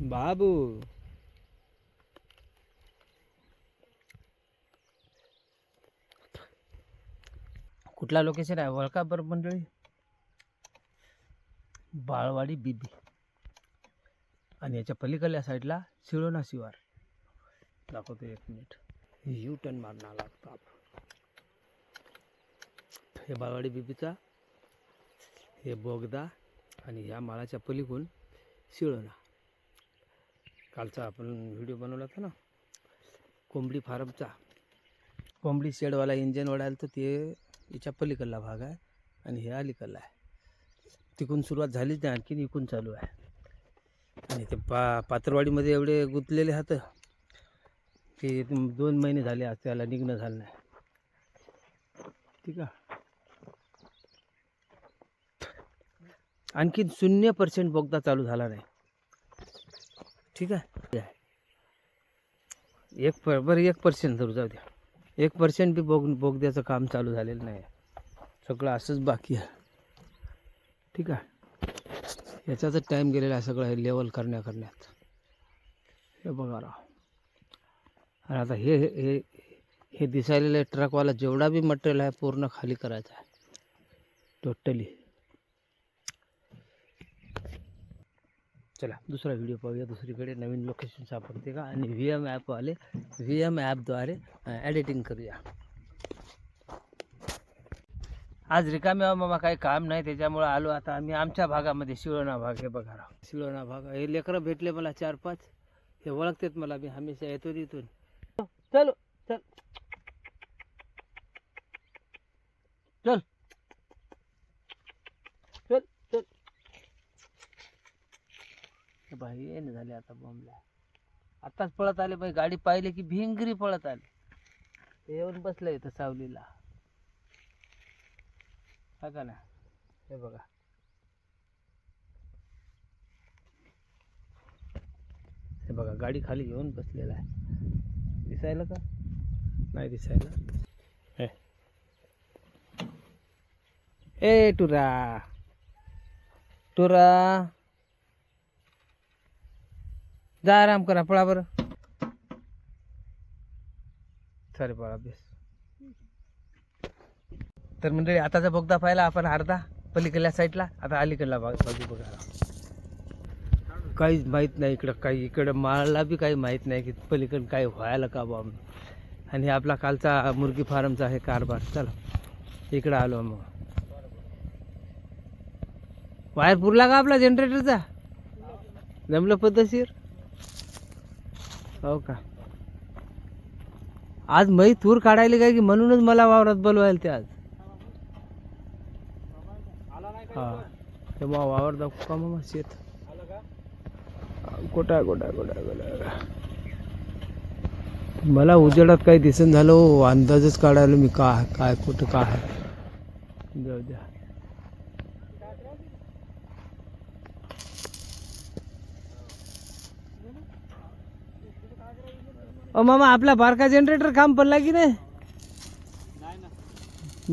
बाबू. कुठला लोकेशन आहे? वळका बरं मंडळी? बाळवाडी बीबी. आणि याच्या पलीकडल्या साईडला शिळोना शिवार. दाखवतो एक मिनिट यू टर्न मारणा लागतो आपण. हे बाळवाडी बीबीचा हे बोगदा आणि ह्या माळाच्या पलीकडून शिळोना कालचा आपण व्हिडिओ बनवला होता ना कोंबडी फार्मचा. कोंबडी शेडवाला इंजन वडायला तर ते याच्या पलीकडला भाग आहे आणि हे अलीकडला आहे. तिकून सुरुवात झालीच नाही आणखीन इकून चालू आहे. आणि ते पा पात्रवाडीमध्ये एवढे गुंतलेले हात की दोन महिने झाले आज त्याला निघणं झालं नाही. ठीक आहे. आणखीन शून्य पर्सेंट बोगदा चालू झाला नाही. ठीक आहे? एक पर बरं एक पर्सेंट धरू जाऊ द्या. एक पर्सेंट बी बोग बोगद्याचं काम चालू झालेलं नाही. सगळं असंच बाकी आहे. ठीक आहे? याचाच टाईम गेलेला आहे सगळं हे लेवल करण्या करण्यात हे बघा राव. आणि आता हे हे हे- हे दिसायलेलं ट्रकवाला जेवढा बी मटेरियल आहे पूर्ण खाली करायचं आहे. टोटली चला दुसरा व्हिडिओ पाहूया दुसरीकडे. नवीन लोकेशन सापडते का? आणि व्ही एम ॲपवाले व्ही एम ॲपद्वारे एडिटिंग करूया. आज रिकामी आहो मामा काही काम नाही त्याच्यामुळं आलो आता आम्ही आमच्या भागामध्ये शिळोणा भाग. हे बघा राव. शिळोणा भाग. हे लेकरं भेटले मला चार पाच हे ओळखतात मला मी हमेशा येतो तिथून. चलो चल चल. चल. हे बाई येणे झाले आता बॉम्बला आताच पळत आले बाई गाडी पाहिली की भिंगरी पळत आले. येऊन बसलं इथं सावलीला. हा का ना हे बघा. हे बघा गाडी खाली घेऊन बसलेला आहे. दिसायला का? नाही दिसायला. हे. ए टुरा. टुरा. जा आराम करा पळा बरं. सॉरी पळा बेस तर मंडळी आताचा बोगदा पाहिला आपण अर्धा पलीकडल्या साईडला आता अलीकडला भाग बाजू बघायला. काहीच माहीत नाही इकडं काही इकडं माळला बी काही माहीत नाही की पलीकडं काय व्हायला का बा आणि आपला कालचा मुर्गी फार्मचा आहे कारभार चला. इकडं आलो मग. वायर पुरला का आपला जनरेटरचा जमलं पद्धतशीर? हो का? आज मै तूर काढायला काय की म्हणूनच मला वावरात बोलवायला ते आज? हा. ते मग वावर दाखवू का मग शेत? गोटा गोटा गोटा गोटा मला उजेडात काही दिसन झालं हो. अंदाजच काढायला मी का काय कुठं काय जाऊ द्या. ओ मामा आपला बारका जनरेटर काम पडला की नाही?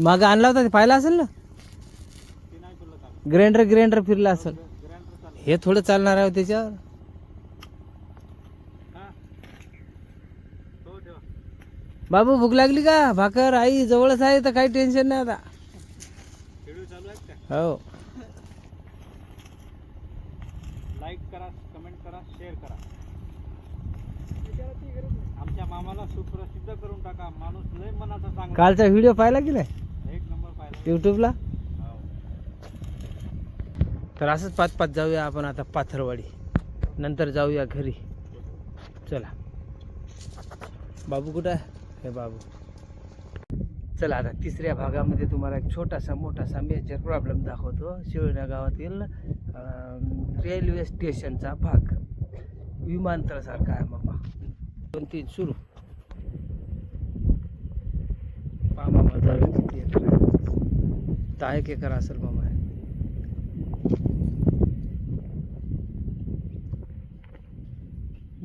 माग आणला होता ते पाहिला असेल ना? ग्राइंडर ग्राइंडर फिरला असेल. हे थोडं चालणार आहे त्याच्यावर. बाबू भूक लागली का? भाकर आई जवळच आहे तर काही टेन्शन नाही आता. हो लाईक करा कमेंट करा शेअर करा आमच्या मामाला सुप्रसिद्ध करून टाका. माणूस लय मनाचा चांगला कालचा व्हिडिओ पाहिला की नाही? एक नंबर युट्यूबला हो. तर असंच पाच पाच जाऊया आपण आता पाथरवाडी. नंतर जाऊया घरी. चला. बाबू कुठं आहे? हे बाबू. चला आता तिसऱ्या भागामध्ये तुम्हाला एक छोटासा मोठासा मेजर प्रॉब्लेम दाखवतो. शिवण्या गावातील अं, रेल्वे स्टेशनचा भाग. विमानतळासारखा आहे मामा. दोन तीन सुरू. मामा जाऊया किती एकर आहे दहा एक एकर असेल मामा.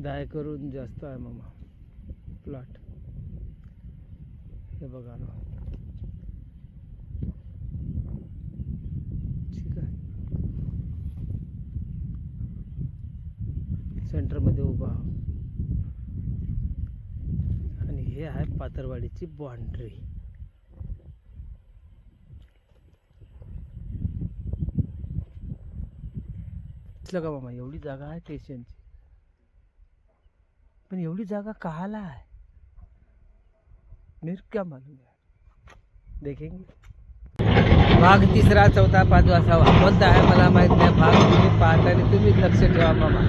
दहा एकरून जास्त आहे मामा. प्लॉट हे बघा ना. ठीक आहे. सेंटरमध्ये उभा. आहे पातरवाडीची बाउंड्री का मामा? एवढी जागा आहे स्टेशनची पण एवढी जागा कहाला आहे? मेरे क्या मालूम है देखेंगे. भाग तिसरा चौथा पाचवा असावा कोणता आहे मला माहीत नाही. भाग तुम्ही पाहता आणि तुम्ही लक्ष ठेवा मामा.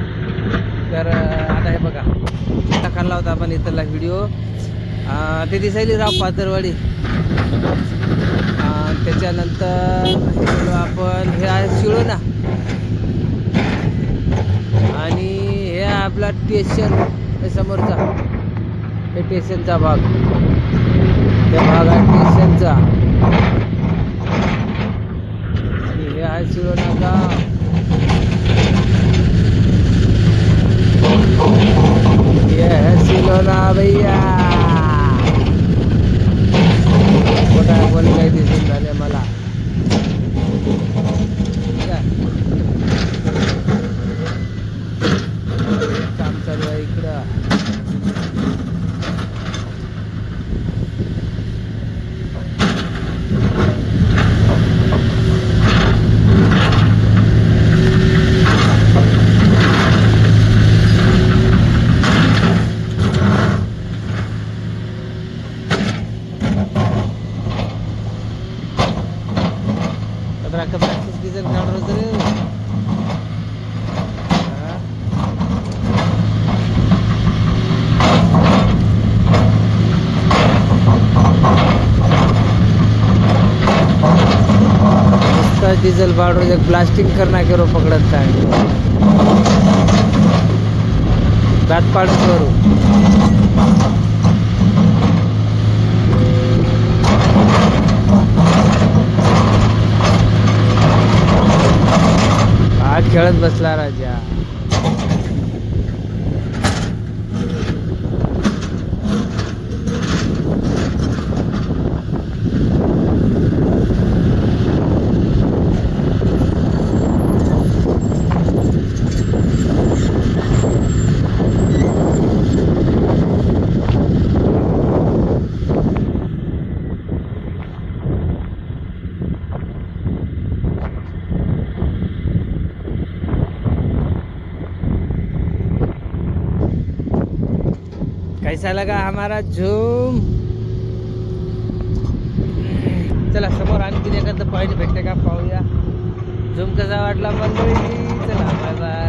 तर आता हे बघा. आता खाल्ला होता आपण इथला व्हिडिओ ते दिसायली राव पातरवाडी. त्याच्यानंतर आपण हे आहे शिळोना. आणि हे आपला स्टेशन हे समोरचा. हे स्टेशनचा भाग. त्या भाग आहे स्टेशनचा आणि हे आहे शिळोना गाव. ये है सिलोना भैया मोठा बोल काही दिसून झाले मला ठीक आहे. काम चालू आहे इकडं कचरा कचरा डिझेल काढ रोज रे हा? इसका डीजल बाढ़ एक ब्लास्टिंग करना केरो पकड़ता है बात पाड़ करू. आज खेळत बसला राजा. कैसा लगा हमारा झूम। चला समोर आणखीन एखादं पॉईंट भेटते का पाहूया. झूम कसा वाटला मंडळी? चला बाय बाय